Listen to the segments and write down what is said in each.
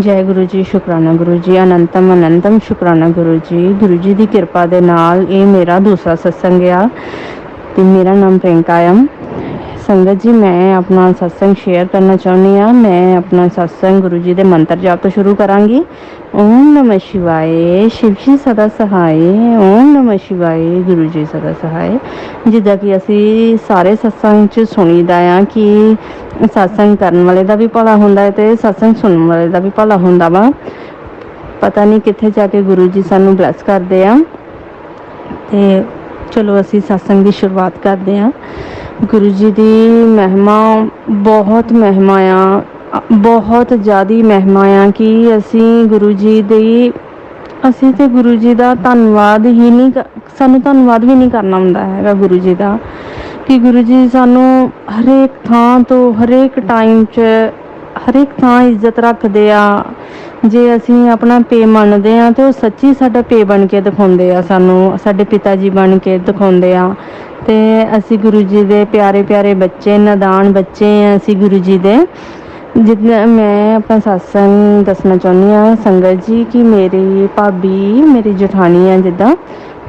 ਜੈ ਗੁਰੂ ਜੀ, ਸ਼ੁਕਰਾਨਾ ਗੁਰੂ ਜੀ, ਅਨੰਤਮ ਅਨੰਤਮ ਸ਼ੁਕਰਾਨਾ ਗੁਰੂ ਜੀ। ਗੁਰੂ ਜੀ ਦੀ ਕਿਰਪਾ ਦੇ ਨਾਲ ਇਹ ਮੇਰਾ ਦੂਸਰਾ ਸਤਸੰਗ ਆ ਤੇ ਮੇਰਾ ਨਾਮ ਪ੍ਰਿੰਕਾ ਆ। ਸੰਗਤ ਜੀ, ਮੈਂ ਆਪਣਾ ਸਤਸੰਗ ਸ਼ੇਅਰ ਕਰਨਾ ਚਾਹੁੰਦੀ ਆ ਮੈਂ ਆਪਣਾ ਸਤਸੰਗ ਗੁਰੂ ਜੀ ਦੇ ਮੰਤਰ ਜਾਪ ਤੋਂ ਸ਼ੁਰੂ ਕਰਾਂਗੀ। ਓਮ ਨਮः ਸ਼ਿਵਾਏ, ਸ਼ਿਵ ਜੀ ਸਦਾ ਸਹਾਏ। ਓਮ ਨਮः ਸ਼ਿਵਾਏ, ਗੁਰੂ ਜੀ ਸਦਾ ਸਹਾਏ। ਜਿੱਦਾਂ ਕਿ ਅਸੀਂ ਸਾਰੇ ਸਤਸੰਗ ਚ ਸੁਣੀਦਾ ਆ ਕਿ ਸਤਸੰਗ ਕਰਨ ਵਾਲੇ ਦਾ ਵੀ ਭਲਾ ਹੁੰਦਾ ਹੈ ਤੇ ਸਤਸੰਗ ਸੁਣਨ ਵਾਲੇ ਦਾ ਵੀ ਭਲਾ ਹੁੰਦਾ ਵਾ। ਪਤਾ ਨਹੀਂ ਕਿੱਥੇ ਜਾ ਕੇ ਗੁਰੂ ਜੀ ਸਾਨੂੰ ਬਲੈਸ ਕਰਦੇ ਆ। ਤੇ ਚਲੋ ਅਸੀਂ ਸਤਸੰਗ ਦੀ ਸ਼ੁਰੂਆਤ ਕਰਦੇ ਆ। ਗੁਰੂ ਜੀ ਦੀ ਮਹਿਮਾ ਬਹੁਤ ਮਹਿਮਾ ਆ। ਬਹੁਤ ਜ਼ਿਆਦੀ ਮਹਿਮਾ ਆ ਕਿ ਅਸੀਂ ਗੁਰੂ ਜੀ ਦੀ, ਅਸੀਂ ਤੇ ਗੁਰੂ ਜੀ ਦਾ ਧੰਨਵਾਦ ਹੀ ਨਹੀਂ ਸਾਨੂੰ ਧੰਨਵਾਦ ਵੀ ਨਹੀਂ ਕਰਨਾ ਹੁੰਦਾ ਹੈਗਾ ਗੁਰੂ ਜੀ ਦਾ। ਕਿ ਗੁਰੂ ਜੀ ਸਾਨੂੰ ਹਰੇਕ ਥਾਂ ਤੋਂ, ਹਰੇਕ ਟਾਈਮ 'ਚ ਹਰੇਕ ਥਾਂ ਇੱਜ਼ਤ ਰੱਖਦੇ ਆ। ਜੇ ਅਸੀਂ ਆਪਣਾ ਪੇ ਮੰਨਦੇ ਆ ਤੇ ਉਹ ਸੱਚੀ ਸਾਡਾ ਪੇ ਬਣ ਕੇ ਦਿਖਾਉਂਦੇ ਆ ਸਾਨੂੰ, ਸਾਡੇ ਪਿਤਾ ਜੀ ਬਣ ਕੇ ਦਿਖਾਉਂਦੇ ਆ। ਤੇ ਅਸੀਂ ਗੁਰੂ ਜੀ ਦੇ ਪਿਆਰੇ ਪਿਆਰੇ ਬੱਚੇ, ਨਦਾਨ ਬੱਚੇ ਆ ਅਸੀਂ ਗੁਰੂ ਜੀ ਦੇ। ਜਿੱਦਾਂ ਮੈਂ ਆਪਣਾ ਸਤਸੰਗ ਦੱਸਣਾ ਚਾਹੁੰਦੀ ਆ ਸੰਗਤ ਜੀ, ਕਿ ਮੇਰੀ ਭਾਬੀ, ਮੇਰੀ ਜਠਾਣੀ ਆ ਜਿੱਦਾਂ,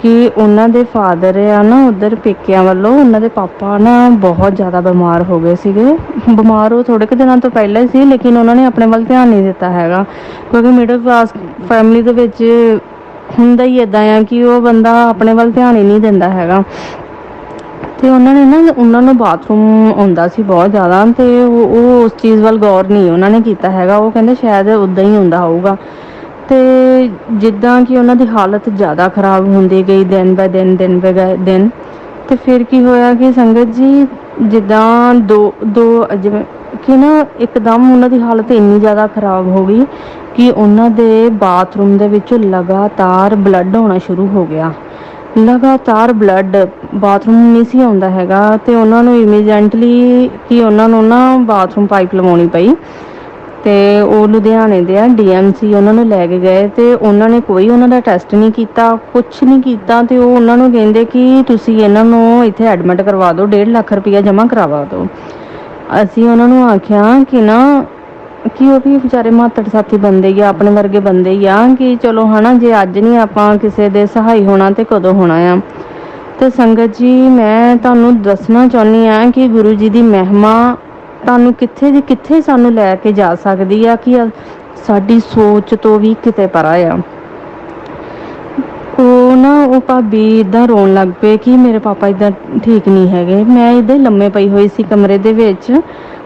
ਕਿ ਉਹਨਾਂ ਦੇ ਫਾਦਰ ਆ ਨਾ ਉਧਰ ਪੇਕਿਆਂ ਵੱਲੋਂ, ਉਹਨਾਂ ਦੇ ਪਾਪਾ ਨਾ ਬਹੁਤ ਜ਼ਿਆਦਾ ਬਿਮਾਰ ਹੋ ਗਏ ਸੀਗੇ। ਬਿਮਾਰ ਉਹ ਥੋੜੇ ਕੁ ਦਿਨਾਂ ਤੋਂ ਪਹਿਲਾਂ ਹੀ ਸੀ, ਲੇਕਿਨ ਉਹਨਾਂ ਨੇ ਆਪਣੇ ਵੱਲ ਧਿਆਨ ਨਹੀਂ ਦਿੱਤਾ ਹੈਗਾ। ਕਿਉਂਕਿ ਮਿਡਲ ਕਲਾਸ ਫੈਮਿਲੀ ਦੇ ਵਿੱਚ ਹੁੰਦਾ ਹੀ ਇਦਾਂ ਆ ਕਿ ਉਹ ਬੰਦਾ ਆਪਣੇ ਵੱਲ ਧਿਆਨ ਹੀ ਨਹੀਂ ਦਿੰਦਾ ਹੈਗਾ। ਤੇ ਉਹਨਾਂ ਨੇ ਨਾ, ਉਹਨਾਂ ਨੂੰ ਬਾਥਰੂਮ ਆਉਂਦਾ ਸੀ ਬਹੁਤ ਜ਼ਿਆਦਾ ਤੇ ਉਹ ਉਸ ਚੀਜ਼ ਵੱਲ ਗੌਰ ਨਹੀਂ ਉਹਨਾਂ ਨੇ ਕੀਤਾ ਹੈਗਾ। ਉਹ ਕਹਿੰਦੇ ਸ਼ਾਇਦ ਉਦਾਂ ਹੀ ਹੁੰਦਾ ਹੋਊਗਾ। ਤੇ ਜਿੱਦਾਂ ਕਿ ਉਹਨਾਂ ਦੀ ਹਾਲਤ ਜ਼ਿਆਦਾ ਖਰਾਬ ਹੁੰਦੀ ਗਈ ਦਿਨ ਬਾਏ ਦਿਨ ਦਿਨ ਬਾਏ ਦਿਨ। ਤੇ ਫਿਰ ਕੀ ਹੋਇਆ ਕਿ ਸੰਗਤ ਜੀ ਜਿੱਦਾਂ ਦੋ ਦੋ ਜਿਵੇਂ ਕਿ ਨਾ ਇੱਕਦਮ ਉਹਨਾਂ ਦੀ ਹਾਲਤ ਇੰਨੀ ਜ਼ਿਆਦਾ ਖਰਾਬ ਹੋ ਗਈ ਕਿ ਉਹਨਾਂ ਦੇ ਬਾਥਰੂਮ ਦੇ ਵਿੱਚ ਲਗਾਤਾਰ ਬਲੱਡ ਆਉਣਾ ਸ਼ੁਰੂ ਹੋ ਗਿਆ। ਲਗਾਤਾਰ ਬਲੱਡ ਬਾਥਰੂਮ ਨਹੀਂ ਸੀ ਆਉਂਦਾ ਹੈਗਾ ਤੇ ਉਹਨਾਂ ਨੂੰ ਇਮੀਡੀਏਟਲੀ ਕਿ ਉਹਨਾਂ ਨੂੰ ਨਾ ਬਾਥਰੂਮ ਪਾਈਪ ਲਵਾਉਣੀ ਪਈ ਤੇ ਉਹ ਲੁਧਿਆਣੇ ਦੇ ਆ ਡੀਐਮਸੀ ਉਹਨਾਂ ਨੂੰ ਲੈ ਕੇ ਗਏ ਤੇ ਉਹਨਾਂ ਨੇ ਕੋਈ ਉਹਨਾਂ ਦਾ ਟੈਸਟ ਨਹੀਂ ਕੀਤਾ ਕੁਝ ਨਹੀਂ ਕੀਤਾ ਤੇ ਉਹ ਉਹਨਾਂ ਨੂੰ ਕਹਿੰਦੇ ਕਿ ਤੁਸੀਂ ਇਹਨਾਂ ਨੂੰ ਇੱਥੇ ਐਡਮਿਟ ਕਰਵਾ ਦਿਓ 1.5 ਲੱਖ ਰੁਪਇਆ ਜਮ੍ਹਾਂ ਕਰਵਾ ਦਿਓ। ਅਸੀਂ ਉਹਨਾਂ ਨੂੰ ਆਖਿਆ ਕਿ ਨਾ ਕਿ ਉਹ ਵੀ ਵਿਚਾਰੇ ਮਾਤੜ ਸਾਥੀ ਬੰਦੇ ਹੀ ਆ, ਆਪਣੇ ਵਰਗੇ ਬੰਦੇ ਹੀ ਆ ਕਿ ਚਲੋ ਹਨਾ, ਜੇ ਅੱਜ ਨਹੀਂ ਆਪਾਂ ਕਿਸੇ ਦੇ ਸਹਾਈ ਹੋਣਾ ਤੇ ਕਦੋਂ ਹੋਣਾ ਆ। ਤੇ ਸੰਗਤ ਜੀ, ਮੈਂ ਤੁਹਾਨੂੰ ਦੱਸਣਾ ਚਾਹੁੰਦੀ ਆ ਕਿ ਗੁਰੂ ਜੀ ਦੀ ਮਹਿਮਾ ਤੁਹਾਨੂੰ ਕਿੱਥੇ ਦੀ ਕਿੱਥੇ ਸਾਨੂੰ ਲੈ ਕੇ ਜਾ ਸਕਦੀ ਆ ਕਿ ਸਾਡੀ ਸੋਚ ਤੋਂ ਵੀ ਕਿਤੇ ਪਰਾ ਆ। ਉਹ ਨਾ, ਉਹ ਭਾਬੀ ਇਦਾਂ ਰੋਣ ਲੱਗ ਪਏ ਕਿ ਮੇਰੇ ਪਾਪਾ ਇਦਾਂ ਠੀਕ ਨਹੀਂ ਹੈਗੇ। ਮੈਂ ਇਦਾਂ ਹੀ ਲੰਮੇ ਪਈ ਹੋਈ ਸੀ ਕਮਰੇ ਦੇ ਵਿੱਚ,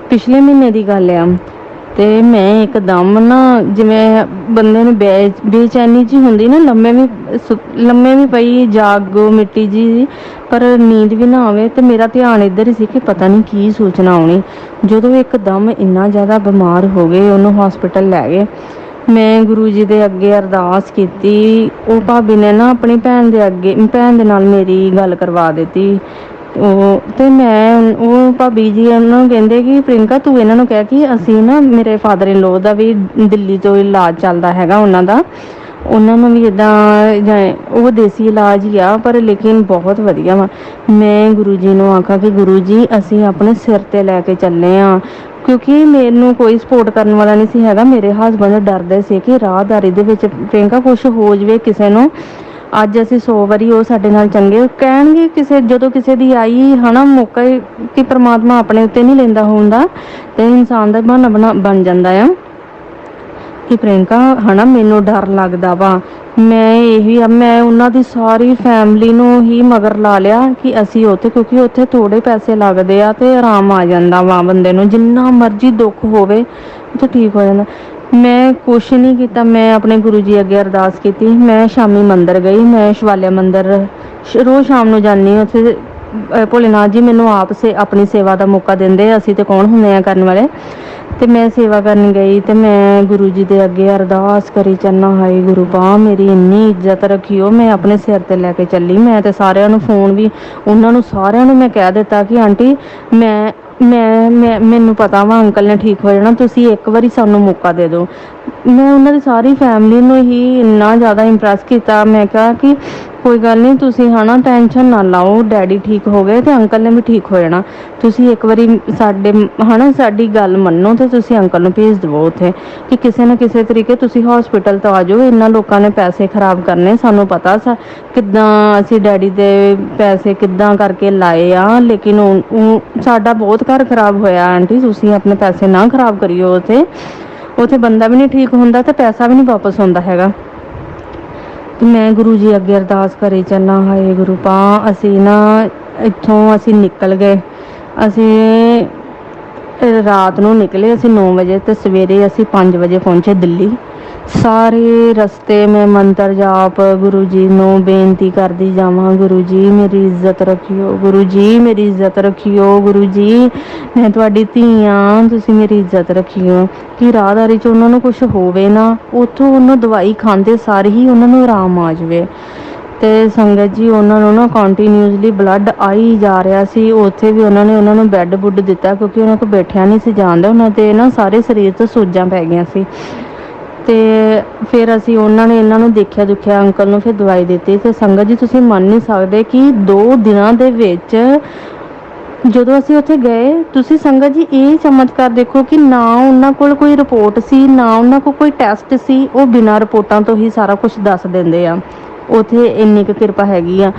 ਪਿਛਲੇ ਮਹੀਨੇ ਦੀ ਗੱਲ ਆ। ਤੇ ਮੈਂ ਇੱਕਦਮ ਨਾ ਜਿਵੇਂ ਬੰਦੇ ਨੂੰ ਬੇਚੈਨੀ ਜੀ ਹੁੰਦੀ ਨਾ, ਲੰਮੇ ਵੀ ਲੰਮੇ ਵੀ ਪਈ, ਜਾਗੋ ਮਿੱਟੀ ਜੀ, ਪਰ ਨੀਂਦ ਵੀ ਨਾ ਆਵੇ ਤੇ ਮੇਰਾ ਧਿਆਨ ਇੱਧਰ ਹੀ ਸੀ ਕਿ ਪਤਾ ਨਹੀਂ ਕੀ ਸੂਚਨਾ ਆਉਣੀ। ਜਦੋਂ ਇੱਕਦਮ ਇੰਨਾ ਜ਼ਿਆਦਾ ਬਿਮਾਰ ਹੋ ਗਏ, ਉਹਨੂੰ ਹਸਪੀਟਲ ਲੈ ਗਏ। ਮੈਂ ਗੁਰੂ ਜੀ ਦੇ ਅੱਗੇ ਅਰਦਾਸ ਕੀਤੀ। ਉਹ ਭਾਬੀ ਨੇ ਨਾ ਆਪਣੀ ਭੈਣ ਦੇ ਅੱਗੇ, ਭੈਣ ਦੇ ਨਾਲ ਮੇਰੀ ਗੱਲ ਕਰਵਾ ਦਿੱਤੀ। ਉਹ ਤੇ ਮੈਂ ਉਹ ਭਾਬੀ ਜੀ ਉਹਨਾਂ ਨੂੰ ਕਹਿੰਦੇ ਕਿ ਪ੍ਰਿੰਕਾ ਤੂੰ ਇਹਨਾਂ ਨੂੰ ਕਹਿ ਕਿ ਅਸੀਂ ਨਾ ਮੇਰੇ ਫਾਦਰ ਇਨ ਲੋ ਦਾ ਵੀ ਦਿੱਲੀ ਤੋਂ ਇਲਾਜ ਚੱਲਦਾ ਹੈਗਾ ਉਹਨਾਂ ਦਾ। ਉਹਨਾਂ ਨੂੰ ਵੀ ਇਦਾਂ ਉਹ ਦੇਸੀ ਇਲਾਜ ਹੀ ਆ, ਪਰ ਲੇਕਿਨ ਬਹੁਤ ਵਧੀਆ ਵਾ। ਮੈਂ ਗੁਰੂ ਜੀ ਨੂੰ ਆਖਾਂ ਕਿ ਗੁਰੂ ਜੀ, ਅਸੀਂ ਆਪਣੇ ਸਿਰ ਤੇ ਲੈ ਕੇ ਚੱਲੇ ਆ। ਕਿਉਂਕਿ ਮੈਨੂੰ ਕੋਈ ਸਪੋਰਟ ਕਰਨ ਵਾਲਾ ਨਹੀਂ ਸੀ ਹੈਗਾ। ਮੇਰੇ ਹਸਬੰਡ ਡਰਦੇ ਸੀ ਕਿ ਰਾਹਦਾਰੀ ਦੇ ਵਿੱਚ ਪ੍ਰਿੰਕਾ ਕੁਝ ਹੋ ਜਵੇ ਕਿਸੇ ਨੂੰ। ਅੱਜ ਅਸੀਂ 100 ਵਾਰੀ ਉਹ ਸਾਡੇ ਨਾਲ ਚੰਗੇ। ਕਹਿਣਗੇ ਕਿਸੇ, ਜਦੋਂ ਕਿਸੇ ਦੀ ਆਈ, ਹਨਾ, ਮੌਕਾ ਕਿ ਪ੍ਰਮਾਤਮਾ ਆਪਣੇ ਉੱਤੇ ਨਹੀਂ ਲੈਂਦਾ ਹੁੰਦਾ, ਤੇ ਇਨਸਾਨ ਦਾ ਬਹਾਨਾ ਬਣ ਜਾਂਦਾ ਆ। ਕਿ ਪ੍ਰਿੰਕਾ ਹਨਾ, ਮੈਨੂੰ ਡਰ ਲੱਗਦਾ ਵਾ। ਮੈਂ ਇਹੀ ਆ, ਮੈਂ ਉਹਨਾਂ ਦੀ ਸਾਰੀ ਫੈਮਿਲੀ ਨੂੰ ਹੀ ਮਗਰ ਲਾ ਲਿਆ ਕਿ ਅਸੀਂ ਉੱਥੇ, ਕਿਉਂਕਿ ਉੱਥੇ ਥੋੜੇ ਪੈਸੇ ਲੱਗਦੇ ਆ ਤੇ ਆਰਾਮ ਆ ਜਾਂਦਾ ਵਾ ਬੰਦੇ ਨੂੰ। ਜਿੰਨਾ ਮਰਜ਼ੀ ਦੁੱਖ ਹੋਵੇ ਉਹ ਠੀਕ ਹੋ ਜਾਂਦਾ। ਮੈਂ ਕੁਛ ਨਹੀਂ ਕੀਤਾ, ਮੈਂ ਆਪਣੇ ਗੁਰੂ ਜੀ ਅੱਗੇ ਅਰਦਾਸ ਕੀਤੀ। ਮੈਂ ਸ਼ਾਮੀ ਮੰਦਰ ਗਈ, ਮੈਂ ਸ਼ਿਵਾਲਿਆ ਮੰਦਰ ਸ਼- ਰੋਜ਼ ਸ਼ਾਮ ਨੂੰ ਜਾਂਦੀ ਉੱਥੇ। ਭੋਲੇਨਾਥ ਜੀ ਮੈਨੂੰ ਆਪ ਸੇ ਆਪਣੀ ਸੇਵਾ ਦਾ ਮੌਕਾ ਦਿੰਦੇ ਅਸੀਂ ਤੇ ਕੌਣ ਹੁੰਦੇ ਆ ਕਰਨ ਵਾਲੇ। ਤੇ ਮੈਂ ਸੇਵਾ ਕਰਨ ਗਈ ਤੇ ਮੈਂ ਗੁਰੂ ਜੀ ਦੇ ਅੱਗੇ ਅਰਦਾਸ ਕਰੀ ਚੰਨਾ ਹਾਏ ਗੁਰੂ ਪਾ ਮੇਰੀ ਇੰਨੀ ਇੱਜ਼ਤ ਰੱਖਿਓ ਮੈਂ ਆਪਣੇ ਸਿਰ ਤੇ ਲੈ ਕੇ ਚੱਲੀ। ਮੈਂ ਤੇ ਸਾਰਿਆਂ ਨੂੰ ਫੋਨ ਵੀ, ਉਹਨਾਂ ਨੂੰ ਸਾਰਿਆਂ ਨੂੰ ਮੈਂ ਕਹਿ ਦਿੱਤਾ ਕਿ ਆਂਟੀ, ਮੈਂ ਮੈਂ ਮੈਂ, ਮੈਨੂੰ ਪਤਾ ਵਾ ਅੰਕਲ ਨੇ ਠੀਕ ਹੋ ਜਾਣਾ, ਤੁਸੀਂ ਇੱਕ ਵਾਰੀ ਸਾਨੂੰ ਮੌਕਾ ਦੇ ਦਿਓ। ਮੈਂ ਉਹਨਾਂ ਦੀ ਸਾਰੀ ਫੈਮਿਲੀ ਨੂੰ ਹੀ ਇੰਨਾ ਜ਼ਿਆਦਾ ਇੰਪ੍ਰੈਸ ਕੀਤਾ, ਮੈਂ ਕਿਹਾ ਕਿ ਕੋਈ ਗੱਲ ਨਹੀਂ, ਤੁਸੀਂ ਹਨਾ ਟੈਨਸ਼ਨ ਨਾ ਲਾਓ, ਡੈਡੀ ਠੀਕ ਹੋ ਗਏ ਤੇ ਅੰਕਲ ਨੇ ਵੀ ਠੀਕ ਹੋ ਜਾਣਾ। ਤੁਸੀਂ ਇੱਕ ਵਾਰੀ ਸਾਡੇ ਹਨਾ ਸਾਡੀ ਗੱਲ ਮੰਨੋ ਤੇ ਤੁਸੀਂ ਅੰਕਲ ਨੂੰ ਭੇਜ ਦਿਵੋ ਉੱਥੇ ਕਿ ਕਿਸੇ ਨਾ ਕਿਸੇ ਤਰੀਕੇ ਤੁਸੀਂ ਹਸਪੀਟਲ ਤੋਂ ਆ ਜਾਓ, ਇਹਨਾਂ ਲੋਕਾਂ ਨੇ ਪੈਸੇ ਖਰਾਬ ਕਰਨੇ, ਸਾਨੂੰ ਪਤਾ ਸਾ ਕਿੱਦਾਂ ਅਸੀਂ ਡੈਡੀ ਦੇ ਪੈਸੇ ਕਿੱਦਾਂ ਕਰਕੇ ਲਾਏ ਆ, ਲੇਕਿਨ ਉਹ, ਉਹ- ਸਾਡਾ ਬਹੁਤ ਘਰ ਖਰਾਬ ਹੋਇਆ ਆਂਟੀ, ਤੁਸੀਂ ਆਪਣੇ ਪੈਸੇ ਨਾ ਖਰਾਬ ਕਰਿਓ ਉੱਥੇ। ਉੱਥੇ ਬੰਦਾ ਵੀ ਨਹੀਂ ਠੀਕ ਹੁੰਦਾ ਤੇ ਪੈਸਾ ਵੀ ਨਹੀਂ ਵਾਪਸ ਆਉਂਦਾ ਹੈਗਾ। ਮੈਂ ਗੁਰੂ ਜੀ ਅੱਗੇ ਅਰਦਾਸ ਕਰੀ ਚੱਲਾਂ ਹਾਏ ਗੁਰੂ ਪਾ ਅਸੀਂ ਨਾ ਇੱਥੋਂ ਅਸੀਂ ਨਿਕਲ ਗਏ। ਅਸੀਂ ਰਾਤ ਨੂੰ ਨਿਕਲੇ ਅਸੀਂ 9 ਵਜੇ ਤੇ ਸਵੇਰੇ ਅਸੀਂ 5 ਵਜੇ ਪਹੁੰਚੇ ਦਿੱਲੀ। ਸਾਰੇ ਰਸਤੇ ਮੈਂ ਮੰਤਰ ਜਾਪ, ਗੁਰੂ ਜੀ ਨੂੰ ਬੇਨਤੀ ਕਰਦੀ ਜਾਵਾਂ, ਗੁਰੂ ਜੀ ਮੇਰੀ ਇੱਜ਼ਤ ਰੱਖਿਓ, ਗੁਰੂ ਜੀ ਮੇਰੀ ਇੱਜ਼ਤ ਰੱਖਿਓ, ਗੁਰੂ ਜੀ, ਮੈਂ ਤੁਹਾਡੀ ਧੀ ਆਂ, ਤੁਸੀਂ ਮੇਰੀ ਇੱਜ਼ਤ ਰੱਖਿਓ। ਕਿ ਰਾਹਦਾਰੀ ਚ ਉਹਨਾਂ ਨੂੰ ਕੁਝ ਹੋਵੇ ਨਾ, ਉੱਥੋਂ ਉਹਨੂੰ ਦਵਾਈ ਖਾਂਦੇ ਸਾਰੇ ਹੀ ਉਹਨਾਂ ਨੂੰ ਆਰਾਮ ਆ ਜਾਵੇ। ਤੇ ਸੰਗਤ ਜੀ, ਉਹਨਾਂ ਨੂੰ ਨਾ ਕੰਟੀਨਿਊਸਲੀ ਬਲੱਡ ਆਈ ਜਾ ਰਿਹਾ ਸੀ। ਉੱਥੇ ਵੀ ਉਹਨਾਂ ਨੇ ਉਹਨਾਂ ਨੂੰ ਬੈੱਡ ਬੁੱਡ ਦਿੱਤਾ ਕਿਉਂਕਿ ਉਹਨਾਂ ਕੋਲ ਬੈਠਿਆ ਨਹੀਂ ਸੀ ਜਾਂਦਾ। ਉਹਨਾਂ ਤੇ ਨਾ ਸਾਰੇ ਸਰੀਰ ਤੇ ਸੂਜਾਂ ਪੈ ਗਈਆਂ ਸੀ। ਤੇ ਫਿਰ ਅਸੀਂ ਉਹਨਾਂ ਨੇ ਇਹਨਾਂ ਨੂੰ ਦੇਖਿਆ ਦੁਖਿਆ, ਅੰਕਲ ਨੂੰ ਫਿਰ ਦਵਾਈ ਦਿੱਤੀ। ਤੇ ਸੰਗਤ ਜੀ, ਤੁਸੀਂ ਮੰਨ ਨਹੀਂ ਸਕਦੇ ਕਿ 2 ਦਿਨਾਂ ਦੇ ਵਿੱਚ ਜਦੋਂ ਅਸੀਂ ਉੱਥੇ ਗਏ, ਤੁਸੀਂ ਸੰਗਤ ਜੀ, ਇਹ ਚਮਤਕਾਰ ਦੇਖੋ ਕਿ ਨਾ ਉਹਨਾਂ ਕੋਲ ਕੋਈ ਰਿਪੋਰਟ ਸੀ, ਨਾ ਉਹਨਾਂ ਕੋਲ ਕੋਈ ਟੈਸਟ ਸੀ। ਉਹ ਬਿਨਾਂ ਰਿਪੋਰਟਾਂ ਤੋਂ ਹੀ ਸਾਰਾ ਕੁਝ ਦੱਸ ਦਿੰਦੇ ਆ। ਉਥੇ ਇੰਨੀ ਕੁ ਕਿਰਪਾ ਹੈਗੀ ਆ।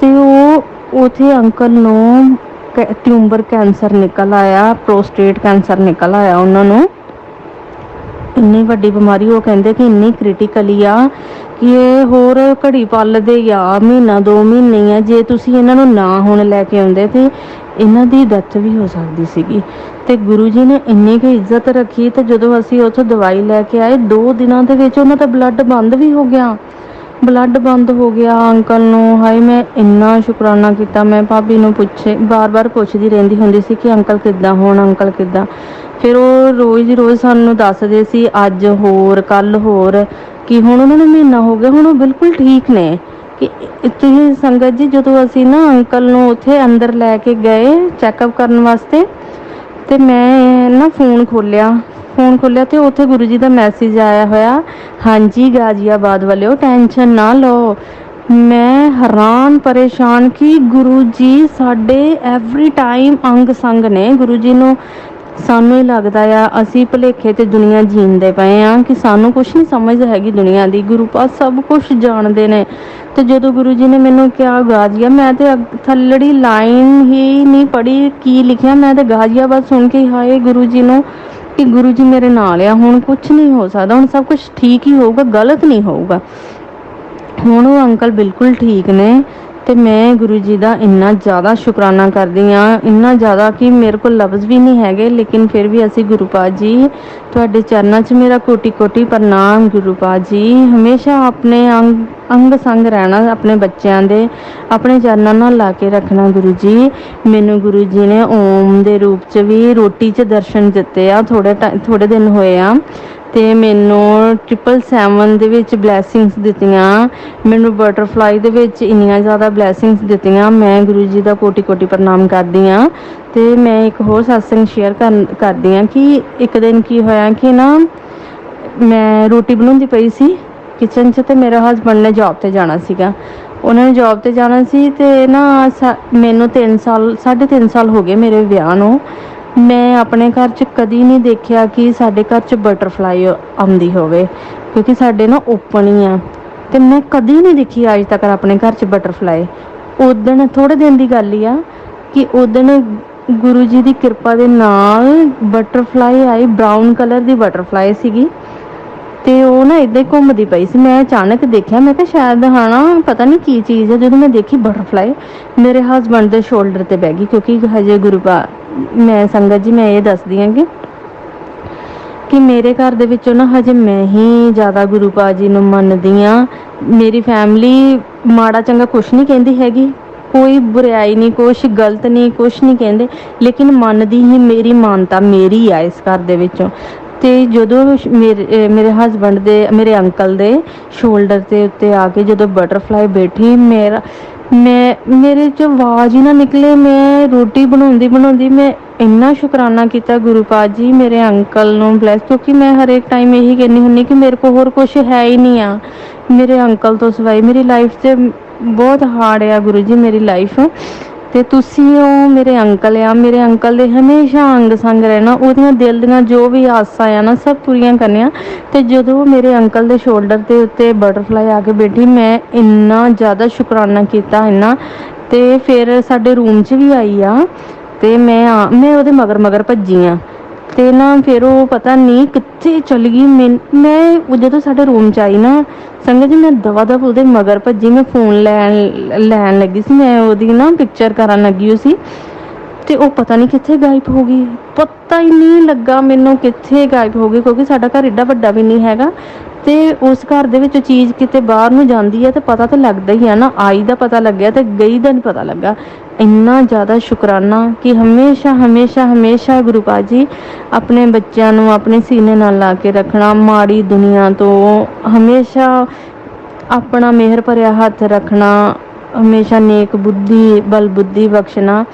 ਤੇ ਉਹ ਉਥੇ ਅੰਕਲ ਨੂੰ ਕੈ- ਟਿਊਮਰ ਕੈਂਸਰ ਨਿਕਲ ਆਇਆ, ਪ੍ਰੋਸਟੇਟ ਕੈਂਸਰ ਨਿਕਲ ਆਇਆ ਉਹਨਾਂ ਨੂੰ। ਇੰਨੀ ਵੱਡੀ ਬਿਮਾਰੀ, ਉਹ ਕਹਿੰਦੇ ਕਿ ਇੰਨੀ ਕ੍ਰਿਟੀਕਲੀ ਆ ਕਿ ਇਹ ਹੋਰ ਘੜੀ ਪਲ ਦੇ ਆ, ਮਹੀਨਾ, ਦੋ ਮਹੀਨੇ ਆ, ਜੇ ਤੁਸੀਂ ਇਹਨਾਂ ਨੂੰ ਨਾ ਹੁਣ ਲੈ ਕੇ ਆਉਂਦੇ ਤੇ ਇਹਨਾਂ ਦੀ ਡੈਥ ਵੀ ਹੋ ਸਕਦੀ ਸੀਗੀ। ਤੇ ਗੁਰੂ ਜੀ ਨੇ ਇੰਨੀ ਕੁ ਇੱਜ਼ਤ ਰੱਖੀ ਤੇ ਜਦੋਂ ਅਸੀਂ ਉੱਥੋਂ ਦਵਾਈ ਲੈ ਕੇ ਆਏ, ਦੋ ਦਿਨਾਂ ਦੇ ਵਿੱਚ ਉਹਨਾਂ ਦਾ ਬਲੱਡ ਬੰਦ ਵੀ ਹੋ ਗਿਆ। ਬਲੱਡ ਬੰਦ ਹੋ ਗਿਆ ਅੰਕਲ ਨੂੰ। ਹਾਏ, ਮੈਂ ਇੰਨਾ ਸ਼ੁਕਰਾਨਾ ਕੀਤਾ। ਮੈਂ ਭਾਬੀ ਨੂੰ ਪੁੱਛੇ, ਬਾਰ-ਬਾਰ ਪੁੱਛਦੀ ਰਹਿੰਦੀ ਹੁੰਦੀ ਸੀ ਕਿ ਅੰਕਲ ਕਿੱਦਾਂ ਹੋਣ, ਅੰਕਲ ਕਿੱਦਾਂ। ਫਿਰ ਉਹ ਰੋਜ਼ ਦੀ ਰੋਜ਼ ਸਾਨੂੰ ਦੱਸਦੇ ਸੀ, ਅੱਜ ਹੋਰ ਕੱਲ ਹੋਰ, ਕਿ ਹੁਣ ਉਹਨਾਂ ਨੂੰ ਮਹੀਨਾ ਹੋ ਗਿਆ, ਹੁਣ ਉਹ ਬਿਲਕੁਲ ਠੀਕ ਨੇ। ਕਿ ਤੁਸੀਂ ਸੰਗਤ ਜੀ, ਜਦੋਂ ਅਸੀਂ ਨਾ ਅੰਕਲ ਨੂੰ ਉੱਥੇ ਅੰਦਰ ਲੈ ਕੇ ਗਏ ਚੈੱਕਅਪ ਕਰਨ ਵਾਸਤੇ, ਤੇ ਮੈਂ ਨਾ ਫੋਨ ਖੋਲਿਆ ਫੋਨ ਖੋਲਿਆ ਤੇ ਉੱਥੇ ਗੁਰੂ ਜੀ ਦਾ ਮੈਸੇਜ ਆਇਆ ਹੋਇਆ, ਹਾਂਜੀ ਗਾਜ਼ੀਆਬਾਦ ਵਾਲਿਓ ਟੈਨਸ਼ਨ ਨਾ ਲਓ। ਮੈਂ ਹੈਰਾਨ, ਪਰੇਸ਼ਾਨ ਕਿ ਗੁਰੂ ਜੀ ਸਾਡੇ ਐਵਰੀ ਟਾਈਮ ਅੰਗ ਸੰਗ ਨੇ। ਗੁਰੂ ਜੀ ਨੂੰ ਸਾਨੂੰ ਹੀ ਲੱਗਦਾ ਆ, ਅਸੀਂ ਭੁਲੇਖੇ ਤੇ ਦੁਨੀਆ ਜੀਂਦੇ ਪਏ ਆ ਕਿ ਸਾਨੂੰ ਕੁਝ ਨਹੀਂ ਸਮਝ ਹੈਗੀ ਦੁਨੀਆ ਦੀ। ਗੁਰੂ ਪਾਸ ਸਭ ਕੁਝ ਜਾਣਦੇ ਨੇ। ਤੇ ਜਦੋਂ ਗੁਰੂ ਜੀ ਨੇ ਮੈਨੂੰ ਕਿਹਾ, ਗਾਜ਼ੀਆ, ਮੈਂ ਤੇ ਅੱਗ- ਥੱਲੜੀ ਲਾਈਨ ਹੀ ਨਹੀਂ ਪੜੀ ਕੀ ਲਿਖਿਆ? ਮੈਂ ਤੇ ਗਾਜ਼ੀਆਬਾਦ ਸੁਣ ਕੇ ਹਾਏ, ਗੁਰੂ ਜੀ ਨੂੰ ਕਿ ਗੁਰੂ ਜੀ ਮੇਰੇ ਨਾਲ ਆ, ਹੁਣ ਕੁਝ ਨਹੀਂ ਹੋ ਸਕਦਾ, ਹੁਣ ਸਭ ਕੁਝ ਠੀਕ ਹੀ ਹੋਊਗਾ, ਗਲਤ ਨਹੀਂ ਹੋਊਗਾ। ਹੁਣ ਉਹ ਅੰਕਲ ਬਿਲਕੁਲ ਠੀਕ ਨੇ। ਤੇ ਮੈਂ ਗੁਰੂ ਜੀ ਦਾ ਇੰਨਾ ਜ਼ਿਆਦਾ ਸ਼ੁਕਰਾਨਾ ਕਰਦੀ ਆ ਇੰਨਾ ਜ਼ਿਆਦਾ ਕਿ ਮੇਰੇ ਕੋਲ ਲਫ਼ਜ਼ ਵੀ ਨਹੀਂ ਹੈਗੇ, ਲੇਕਿਨ ਫਿਰ ਵੀ ਅਸੀਂ ਗੁਰੂ ਪਾਦ ਜੀ ਤੁਹਾਡੇ ਚਰਨਾਂ 'ਚ ਮੇਰਾ ਕੋਟੀ ਕੋਟੀ ਪ੍ਰਣਾਮ, ਗੁਰੂ ਪਾਦ ਜੀ। ਹਮੇਸ਼ਾ ਆਪਣੇ ਅੰਗ ਅੰਗ ਸੰਗ ਰਹਿਣਾ ਆਪਣੇ ਬੱਚਿਆਂ ਦੇ, ਆਪਣੇ ਚਰਨਾਂ ਨਾਲ ਲਾ ਕੇ ਰੱਖਣਾ ਗੁਰੂ ਜੀ। ਮੈਨੂੰ ਗੁਰੂ ਜੀ ਨੇ ਓਮ ਦੇ ਰੂਪ 'ਚ ਵੀ ਰੋਟੀ 'ਚ ਦਰਸ਼ਨ ਦਿੱਤੇ ਆ ਥੋੜੇ ਟਾਈ- ਥੋੜੇ ਦਿਨ ਹੋਏ ਆ। ਤੇ ਮੈਨੂੰ ਟ੍ਰਿਪਲ 7 ਦੇ ਵਿੱਚ ਬਲੇਸਿੰਗਸ ਦਿੱਤੀਆਂ। ਮੈਨੂੰ ਬਟਰਫਲਾਈ ਦੇ ਵਿੱਚ ਇੰਨੀਆਂ ਜ਼ਿਆਦਾ ਬਲੇਸਿੰਗਸ ਦਿੱਤੀਆਂ। ਮੈਂ ਗੁਰੂ ਜੀ ਦਾ ਕੋਟੀ ਕੋਟੀ ਪ੍ਰਣਾਮ ਕਰਦੀ ਆ ਤੇ ਮੈਂ ਇੱਕ ਹੋਰ ਸਤਸੰਗ ਸ਼ੇਅਰ ਕਰਦੀ ਆ ਕਿ ਇੱਕ ਦਿਨ ਕੀ ਹੋਇਆ ਕਿ ਨਾ ਮੈਂ ਰੋਟੀ ਬਣਾਉਂਦੀ ਪਈ ਸੀ ਕਿਚਨ 'ਚ ਤੇ ਮੇਰੇ ਹਸਬੰਡ ਨੇ ਜੌਬ ਤੇ ਜਾਣਾ ਸੀਗਾ। ਉਹਨਾਂ ਨੇ ਜੌਬ ਤੇ ਜਾਣਾ ਸੀ ਤੇ ਨਾ ਮੈਨੂੰ 3 ਸਾਲ 3.5 ਸਾਲ ਹੋ ਗਏ ਮੇਰੇ ਵਿਆਹ ਨੂੰ। ਮੈਂ ਆਪਣੇ ਘਰ 'ਚ ਕਦੀ ਨਹੀਂ ਦੇਖਿਆ ਕਿ ਸਾਡੇ ਘਰ 'ਚ ਬਟਰਫਲਾਈ ਆਉਂਦੀ ਹੋਵੇ, ਕਿਉਂਕਿ ਸਾਡੇ ਨਾ ਓਪਨ ਹੀ ਆ। ਤੇ ਮੈਂ ਕਦੀ ਨਹੀਂ ਦੇਖੀ ਅੱਜ ਤੱਕ ਆਪਣੇ ਘਰ 'ਚ ਬਟਰਫਲਾਈ ਉਦਣ ਥੋੜੇ ਦਿਨ ਦੀ ਗੱਲ ਹੀ ਆ ਕਿ ਉਦਣ ਗੁਰੂ ਜੀ ਦੀ ਕਿਰਪਾ ਦੇ ਨਾਲ ਬਟਰਫਲਾਈ ਆਈ ਬ੍ਰਾਊਨ ਕਲਰ ਦੀ ਬਟਰਫਲਾਈ ਸੀਗੀ। ਤੇ ਉਹ ਨਾ ਇਦਾਂ ਹੀ ਘੁੰਮਦੀ ਪਈ ਸੀ। ਮੈਂ ਅਚਾਨਕ ਦੇਖਿਆ, ਮੈਂ ਕਿਹਾ ਸ਼ਾਇਦ ਹਨਾ, ਪਤਾ ਨਹੀਂ ਕੀ ਚੀਜ਼ ਹੈ ਜਦੋਂ ਮੈਂ ਦੇਖੀ ਬਟਰਫਲਾਈ ਮੇਰੇ ਹਸਬੰਡ ਦੇ ਸ਼ੋਲਡਰ ਤੇ ਬਹਿ ਗਈ, ਕਿਉਂਕਿ ਹਜੇ ਗੁਰੂ ਪਾ ਮੈਂ ਸੰਗਤ ਜੀ, ਮੈਂ ਇਹ ਦੱਸਦੀ ਹਾਂ ਕਿ ਕਿ ਮੇਰੇ ਘਰ ਦੇ ਵਿੱਚੋਂ ਨਾ ਹਜੇ ਮੈਂ ਹੀ ਜ਼ਿਆਦਾ ਗੁਰੂ ਪਾ ਨੂੰ ਮੰਨਦੀ ਆ ਮੇਰੀ ਫੈਮਿਲੀ ਮਾੜਾ ਚੰਗਾ ਕੁਛ ਨਹੀਂ ਕਹਿੰਦੀ ਹੈਗੀ। ਕੋਈ ਬੁਰਾਈ ਨਹੀਂ, ਕੁਛ ਗਲਤ ਨਹੀਂ, ਕੁਛ ਨਹੀਂ ਕਹਿੰਦੇ। ਲੇਕਿਨ ਮੰਨਦੀ ਹੀ ਮੇਰੀ ਮਾਨਤਾ ਮੇਰੀ ਆ ਇਸ ਘਰ ਦੇ ਵਿੱਚੋਂ। ਤੇ ਜਦੋਂ ਮੇਰੇ ਮੇਰੇ ਹਸਬੰਡ ਦੇ, ਮੇਰੇ ਅੰਕਲ ਦੇ ਸ਼ੋਲਡਰ ਤੇ ਉੱਤੇ ਆ ਕੇ ਜਦੋਂ ਬਟਰਫਲਾਈ ਬੈਠੀ, ਮੇਰਾ ਮੈਂ, ਮੇਰੇ ਚ ਆਵਾਜ਼ ਹੀ ਨਾ ਨਿਕਲੇ, ਮੈਂ ਰੋਟੀ ਬਣਾਉਂਦੀ ਬਣਾਉਂਦੀ ਮੈਂ ਇੰਨਾ ਸ਼ੁਕਰਾਨਾ ਕੀਤਾ ਗੁਰੂ ਪਾਦ ਜੀ, ਮੇਰੇ ਅੰਕਲ ਨੂੰ ਬਲੈਸ ਕਿਉਂਕਿ ਮੈਂ ਹਰੇਕ ਟਾਈਮ ਇਹੀ ਕਹਿੰਦੀ ਹੁੰਨੀ ਕਿ ਮੇਰੇ ਕੋਲ ਹੋਰ ਕੁਝ ਹੈ ਹੀ ਨਹੀਂ ਆ। ਮੇਰੇ ਅੰਕਲ ਤੋਂ ਸਿਵਾਏ, ਮੇਰੀ ਲਾਈਫ 'ਚ ਬਹੁਤ ਹਾਰਡ ਆ ਗੁਰੂ ਜੀ, ਮੇਰੀ ਲਾਈਫ ਤੇ ਤੁਸੀਂ ਉਹ ਮੇਰੇ ਅੰਕਲ ਆ, ਮੇਰੇ ਅੰਕਲ ਦੇ ਹਮੇਸ਼ਾ ਅੰਗ ਸੰਗ ਰਹਿਣਾ, ਉਹਦੀਆਂ ਦਿਲ ਦੀਆਂ ਜੋ ਵੀ ਆਸਾਂ ਆ ਨਾ, ਸਭ ਪੂਰੀਆਂ ਕਰਨੀਆਂ। ਤੇ ਜਦੋਂ ਮੇਰੇ ਅੰਕਲ ਦੇ ਸ਼ੋਲਡਰ ਦੇ ਉੱਤੇ ਬਟਰਫਲਾਈ ਆ ਕੇ ਬੈਠੀ, ਮੈਂ ਇੰਨਾ ਜ਼ਿਆਦਾ ਸ਼ੁਕਰਾਨਾ ਕੀਤਾ ਇੰਨਾ। ਤੇ ਫਿਰ ਸਾਡੇ ਰੂਮ 'ਚ ਵੀ ਆਈ ਆ, ਤੇ ਮੈਂ ਆ, ਮੈਂ ਉਹਦੇ ਮਗਰ ਮਗਰ ਭੱਜੀ ਆ। ਤੇ ਨਾ ਫਿਰ ਉਹ ਪਤਾ ਨਹੀਂ ਕਿੱਥੇ ਚਲ ਗਈ। ਮੈਂ ਉਹ ਜਦੋਂ ਸਾਡੇ ਰੂਮ 'ਚ ਆਈ ਨਾ, ਸੰਗਤ ਜੀ ਮੈਂ ਦਵਾ ਦਵ ਉਹਦੇ ਮਗਰ ਭੱਜੀ, ਮੈਂ ਫੋਨ ਲੈਣ ਲੈਣ ਲੱਗੀ ਸੀ। ਮੈਂ ਉਹਦੀ ਨਾ ਪਿਕਚਰ ਕਰਨ ਲੱਗੀ ਹੋਈ ਸੀ। ਤੇ ਉਹ ਪਤਾ ਨਹੀਂ ਕਿੱਥੇ ਗਾਇਬ ਹੋ ਗਈ। ਪਤਾ ਹੀ ਨਹੀਂ ਲੱਗਾ ਮੈਨੂੰ ਕਿੱਥੇ ਗਾਇਬ ਹੋ ਗਈ, ਕਿਉਂਕਿ ਸਾਡਾ ਘਰ ਏਡਾ ਵੱਡਾ ਵੀ ਨਹੀਂ ਹੈਗਾ। ਤੇ ਉਸ ਘਰ ਦੇ ਵਿੱਚ ਚੀਜ਼ ਕਿਤੇ ਬਾਹਰ ਨੂੰ ਜਾਂਦੀ ਹੈ ਤੇ ਪਤਾ ਤਾਂ ਲੱਗਦਾ ਹੀ ਆ ਨਾ। ਆਈ ਦਾ ਪਤਾ ਲੱਗਿਆ ਤੇ ਗਈ ਦਾ ਨਹੀਂ ਪਤਾ ਲੱਗਾ। ਇੰਨਾ ਜ਼ਿਆਦਾ ਸ਼ੁਕਰਾਨਾ ਕਿ ਹਮੇਸ਼ਾ ਹਮੇਸ਼ਾ ਹਮੇਸ਼ਾ ਗੁਰੂ ਪਾਦ ਆਪਣੇ ਬੱਚਿਆਂ ਨੂੰ ਆਪਣੇ ਸੀਨੇ ਨਾਲ ਲਾ ਕੇ ਰੱਖਣਾ, ਮਾੜੀ ਦੁਨੀਆ ਤੋਂ ਹਮੇਸ਼ਾ ਆਪਣਾ ਮਿਹਰ ਭਰਿਆ ਹੱਥ ਰੱਖਣਾ, ਹਮੇਸ਼ਾ ਨੇਕ ਬੁੱਧੀ, ਬਲ ਬੁੱਧੀ ਬਖਸ਼ਣਾ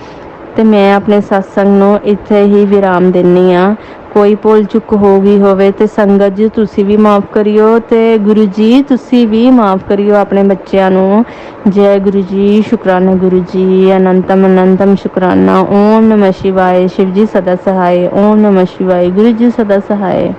ਤੇ ਮੈਂ ਆਪਣੇ ਸਤਸੰਗ ਨੂੰ ਇੱਥੇ ਹੀ ਵਿਰਾਮ ਦਿੰਨੀ ਆ ਕੋਈ ਭੁੱਲ ਚੁੱਕ ਹੋ ਗਈ ਹੋਵੇ ਤੇ ਸੰਗਤ ਜੀ, ਤੁਸੀਂ ਵੀ ਮਾਫ ਕਰਿਓ ਤੇ ਗੁਰੂ ਜੀ, ਤੁਸੀਂ ਵੀ ਮਾਫ ਕਰਿਓ ਆਪਣੇ ਬੱਚਿਆਂ ਨੂੰ। ਜੈ ਗੁਰੂ ਜੀ, ਸ਼ੁਕਰਾਨਾ ਗੁਰੂ ਜੀ, ਅਨੰਤਮ ਅਨੰਤਮ ਸ਼ੁਕਰਾਨਾ। ਓਮ ਨਮः ਸ਼ਿਵਾਏ, ਸ਼ਿਵ ਜੀ ਸਦਾ ਸਹਾਏ, ਓਮ ਨਮः ਸ਼ਿਵਾਏ, ਗੁਰੂ ਜੀ ਸਦਾ ਸਹਾਏ।